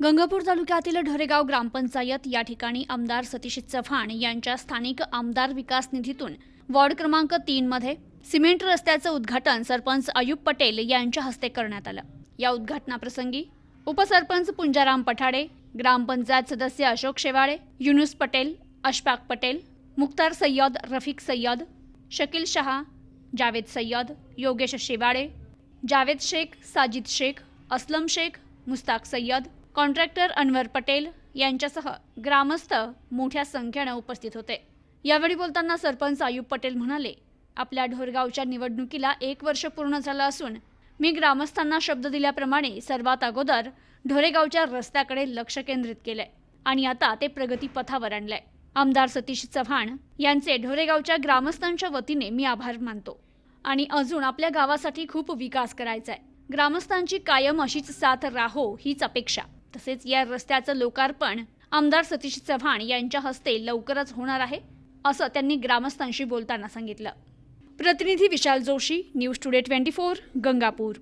गंगापूर तालुक्यातील ढोरेगाव ग्रामपंचायत या ठिकाणी आमदार सतीश चव्हाण यांच्या स्थानिक आमदार विकास निधीतून वॉर्ड क्रमांक तीन मध्ये सिमेंट रस्त्याचं उद्घाटन सरपंच अयुब पटेल यांच्या हस्ते करण्यात आलं. या उद्घाटनाप्रसंगी उपसरपंच पुंजाराम पठाडे ग्रामपंचायत सदस्य अशोक शेवाळे युनुस पटेल अशफाक पटेल मुख्तार सय्यद रफिक सय्यद शकील शहा जावेद सय्यद योगेश शेवाळे जावेद शेख साजिद शेख असलम शेख मुस्ताक सय्यद कॉन्ट्रॅक्टर अनवर पटेल यांच्यासह ग्रामस्थ मोठ्या संख्येनं उपस्थित होते. यावेळी बोलताना सरपंच आयुब पटेल म्हणाले आपल्या ढोरगावच्या निवडणुकीला एक वर्ष पूर्ण झालं असून मी ग्रामस्थांना शब्द दिल्याप्रमाणे सर्वात अगोदर ढोरेगावच्या रस्त्याकडे लक्ष केंद्रित केलंय आणि आता ते प्रगतीपथावर आणलंय. आमदार सतीश चव्हाण यांचे ढोरेगावच्या ग्रामस्थांच्या वतीने मी आभार मानतो आणि अजून आपल्या गावासाठी खूप विकास करायचा आहे ग्रामस्थांची कायम अशीच साथ राहो हीच अपेक्षा. तसेच या रस्त्याचं लोकार्पण आमदार सतीश चव्हाण यांच्या हस्ते लवकरच होणार आहे असं त्यांनी ग्रामस्थांशी बोलताना सांगितलं. प्रतिनिधी Vishal Joshi news today twenty four Gangapur.